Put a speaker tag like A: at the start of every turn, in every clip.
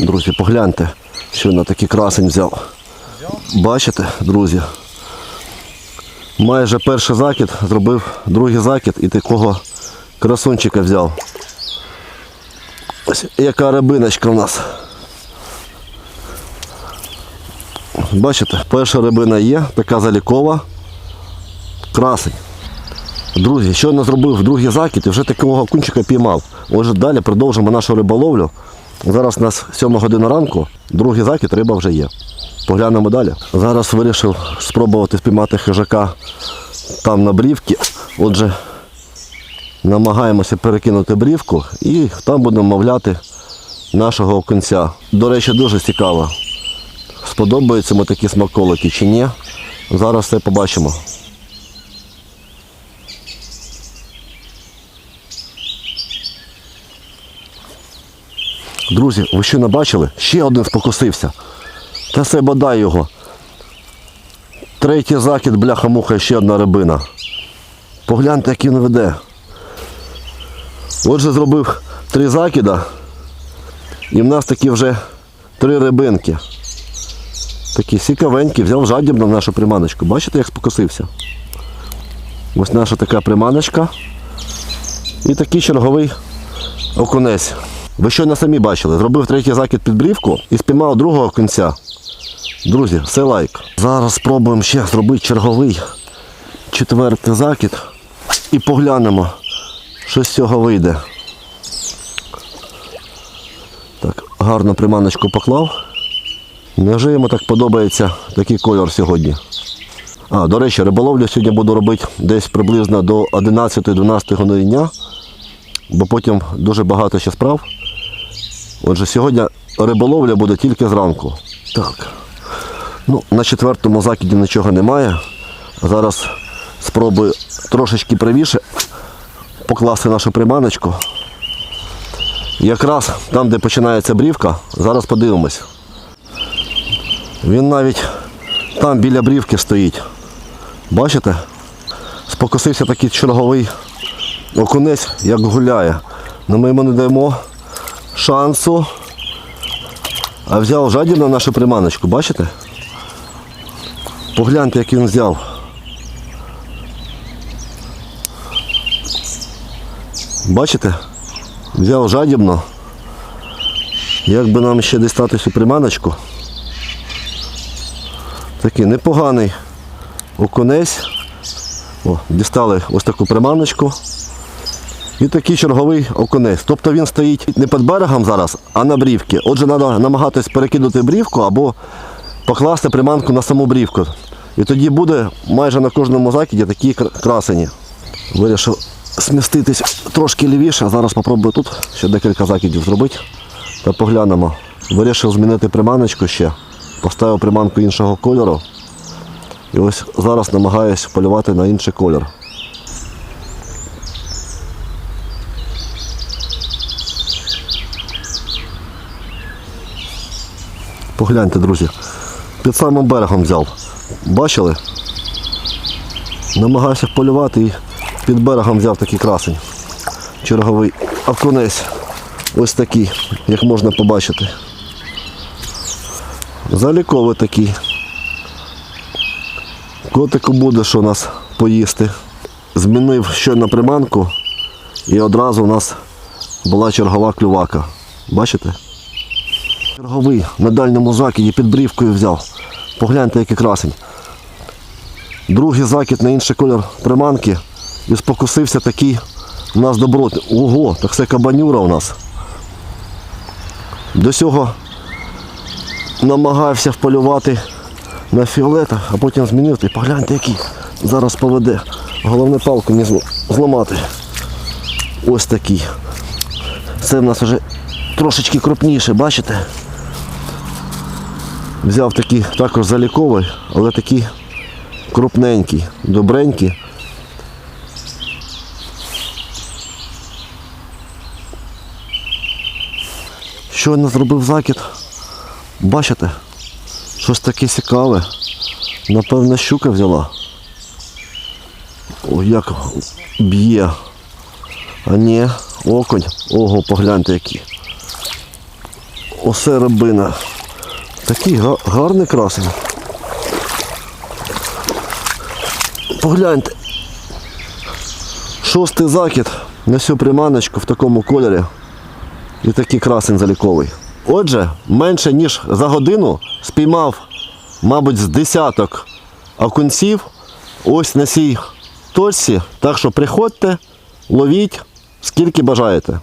A: Друзі, погляньте, що на такий красень взяв. Бачите, друзі? Майже перший закид зробив другий закид і такого красунчика взяв. Ось яка рибиночка в нас. Бачите, перша рибина є, така залікова. Красень. Друзі, щойно зробив другий закид і вже такого окунчика піймав. Отже, далі продовжимо нашу риболовлю. Зараз у нас 7 година ранку, другий закид, риба вже є. Поглянемо далі. Зараз вирішив спробувати спіймати хижака там на брівці. Отже, намагаємося перекинути брівку і там будемо мовляти нашого окунця. До речі, дуже цікаво. Сподобаються ми такі смаколики чи ні. Зараз все побачимо. Друзі, ви що не бачили? Ще один спокусився. Та це бодай його. Третій закид, бляха-муха, ще одна рибина. Погляньте, як він веде. Отже, зробив три закида. І в нас такі вже три рибинки. Такі сікавенькі, взяв жадібно нашу приманочку. Бачите, як спокусився? Ось наша така приманочка. І такий черговий окунець. Ви щойно самі бачили, зробив третій закид під брівку і спіймав другого кінця. Друзі, все лайк. Зараз спробуємо ще зробити черговий четвертий закид і поглянемо, що з цього вийде. Так, гарно приманочку поклав. Невже йому так подобається такий кольор сьогодні? А, до речі, риболовлю сьогодні буду робити десь приблизно до 11-12 години дня, бо потім дуже багато ще справ. Отже, сьогодні риболовля буде тільки зранку. Так. Ну, на четвертому закиді нічого немає. Зараз спробую трошечки правіше покласти нашу приманочку. Якраз там, де починається брівка, зараз подивимось. Він навіть там біля брівки стоїть. Бачите? Спокусився такий черговий окунець, як гуляє. Но ми йому не даємо шансу. А взяв жадібно нашу приманочку, бачите? Погляньте, як він взяв. Бачите? Взяв жадібно. Як би нам ще дістати цю приманочку? Такий непоганий окунець. О, дістали ось таку приманочку. І такий черговий окунець. Тобто він стоїть не під берегом зараз, а на брівці. Отже, треба намагатись перекинути брівку або покласти приманку на саму брівку. І тоді буде майже на кожному закиді такі красені. Вирішив сміститись трошки лівіше. Зараз спробую тут ще декілька закидів зробити. Та поглянемо. Вирішив змінити приманочку ще. Поставив приманку іншого кольору. І ось зараз намагаюсь полювати на інший колір. Погляньте, друзі. Під самим берегом взяв. Бачили? Намагався полювати і під берегом взяв такий красень. Черговий окунець. Ось такий, як можна побачити. Заліковий такий. Котику буде, що у нас поїсти. Змінив щойно приманку і одразу у нас була чергова клювака. Бачите? Черговий на дальньому закиді під брівкою взяв. Погляньте, який красень. Другий закид на інший колір приманки і спокусився такий у нас добротний. Ого, так це кабанюра у нас. До цього намагався вполювати на фіолет, а потім змінив. Погляньте, який зараз поведе. Головне палку не зламати. Ось такий. Це в нас вже трошечки крупніше, бачите? Взяв такий також заліковий, але такий крупненький, добренький. Щойно зробив закид. Бачите? Щось таке цікаве. Напевно, щука взяла. О, як б'є. А ні, окунь. Ого, погляньте який. Усе рибина. Такий гарний красень. Погляньте. Шостий закид на цю приманочку в такому кольорі. І такий красень заліковий. Отже, менше ніж за годину спіймав, мабуть, з десяток окунців ось на цій точці. Так що приходьте, ловіть, скільки бажаєте.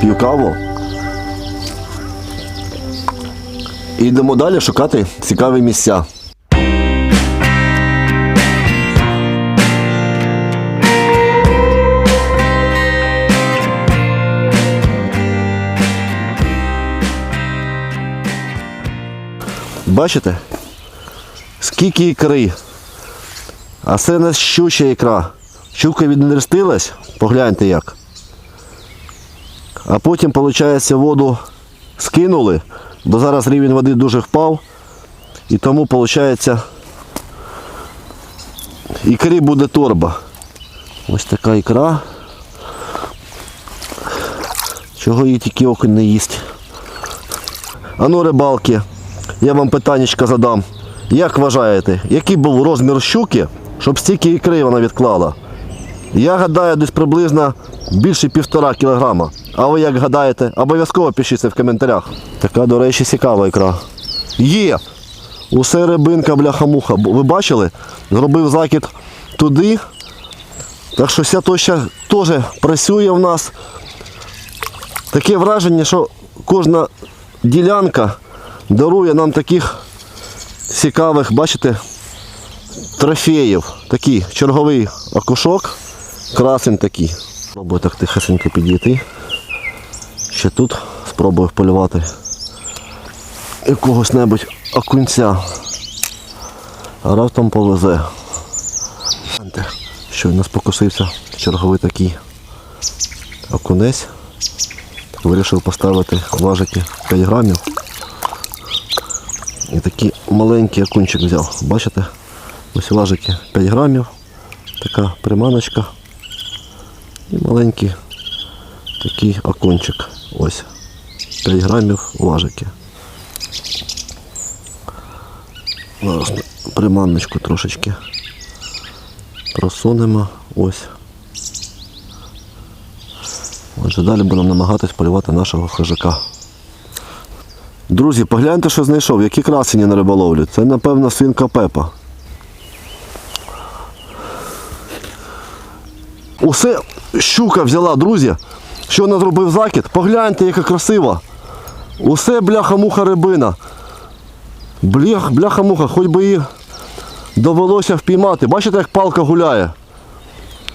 A: П'ю каву. І йдемо далі шукати цікаві місця. Бачите? Скільки ікри. А це не щуча ікра. Щука віднерстилась, погляньте як. А потім, виходить, воду скинули, бо зараз рівень води дуже впав. І тому, виходить, ікри буде торба. Ось така ікра. Чого її тільки окунь не їсть. А ну, рибалки, я вам питаннячка задам. Як вважаєте, який був розмір щуки, щоб стільки ікри вона відклала? Я гадаю, десь приблизно більше півтора кілограма. А ви як гадаєте, обов'язково пишіть це в коментарях. Така, до речі, цікава ікра. Є! Усе рибинка бляха-муха. Ви бачили? Зробив закид туди. Так що вся точка теж працює в нас. Таке враження, що кожна ділянка дарує нам таких цікавих, бачите, трофеїв. Такий черговий окушок, красень такий. Спробую так тихесенько підійти. Ще тут спробую полювати якогось небудь окунця. Раптом повезе. Гляньте, Щойно спокусився черговий такий окунець. Вирішив поставити важики 5 грамів. І такий маленький окунчик взяв. Бачите? Ось важики 5 грамів. Така приманочка. І маленький такий окунчик. Ось. 5 грамів важики. Зараз ми приманочку трошечки просунемо. Ось. Отже, далі будемо намагатись полювати нашого хижака. Друзі, погляньте, що знайшов, які красені на риболовлю. Це, напевно, свинка Пепа. Усе щука взяла, друзі. Що вона зробив закид? Погляньте, яка красива. Усе бляха-муха рибина. Блях, бляха-муха, хоч би її довелося впіймати. Бачите, як палка гуляє.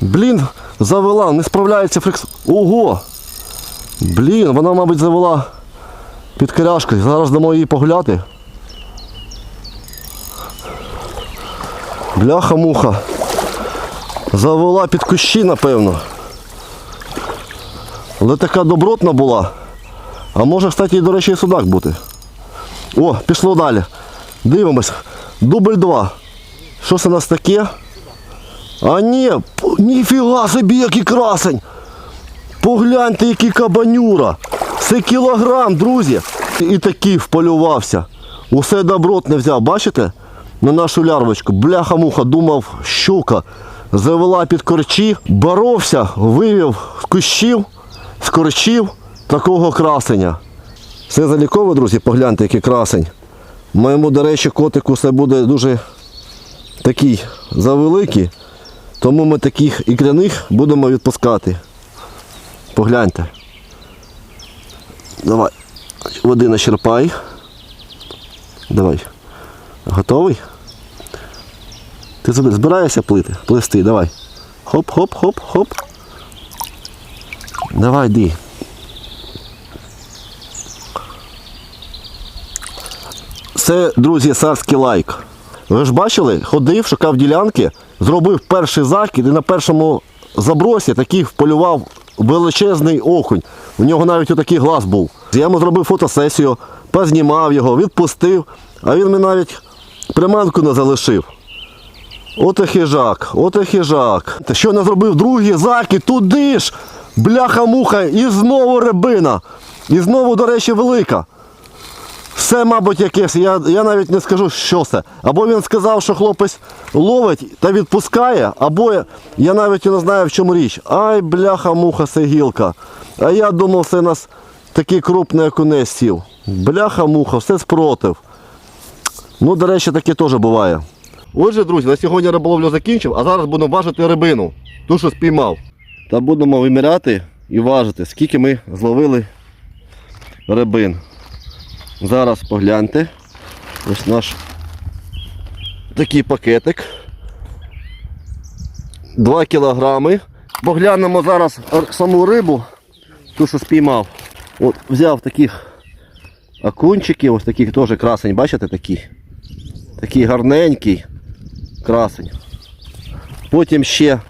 A: Блін, завела, не справляється фрикс. Ого! Блін, вона, мабуть, завела під керяшкою. Зараз дамо її погуляти. Бляха-муха. Завела під кущі, напевно. Але така добротна була. А може, кстати, і, до речі, і судак бути. О, пішло далі. Дивимось. Дубль 2. Що це у нас таке? А ні, ніфіга собі, який красень. Погляньте, який кабанюра. Це кілограм, друзі. І такий вполювався. Усе добротне взяв, бачите? На нашу лярвочку. Бляха-муха, думав, щука. Завела під корчі, боровся, вивів з кущів, з корчів такого красення. Все заліково, друзі, погляньте, який красень. Моєму, до речі, котику це буде дуже такий завеликий, тому ми таких ікряних будемо відпускати. Погляньте. Давай. Води начерпай. Давай. Готовий? Ти збираєшся плити? Плисти, давай. Хоп-хоп-хоп-хоп. Давай, йди. Це, друзі, царський лайк. Ви ж бачили, ходив, шукав ділянки, зробив перший закид і на першому забросі такий вполював величезний окунь. У нього навіть отакий глаз був. Я йому зробив фотосесію, познімав його, відпустив, а він мені навіть приманку не залишив. От і хижак, от і хижак. Що не зробив другий закид туди ж, Бляха-муха, і знову рибина. І знову, до речі, велика. Все, мабуть, якесь, я, я навіть не скажу, що це. Або він сказав, що хлопець ловить та відпускає, або я, навіть не знаю, в чому річ. Ай, бляха-муха, це гілка. А я думав, це нас такий крупний окунець сів. Бляха-муха, все спротив. Ну, до речі, таке теж буває. Отже, друзі, на сьогодні риболовлю закінчив, а зараз будемо важити рибину, ту, що спіймав. Та будемо виміряти і важити, скільки ми зловили рибин. Зараз погляньте. Ось наш такий пакетик. 2 кілограми. Поглянемо зараз саму рибу, ту, що спіймав. От взяв таких окунчиків, ось таких теж красень, бачите такі? Такий гарненький красень. Потім ще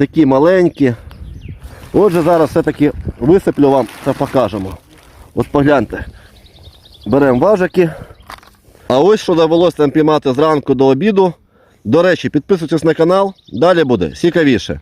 A: такі маленькі. Отже, зараз все-таки висиплю вам та покажемо. От погляньте. Беремо важики. А ось що довелося нам піймати зранку до обіду. До речі, підписуйтесь на канал, далі буде цікавіше.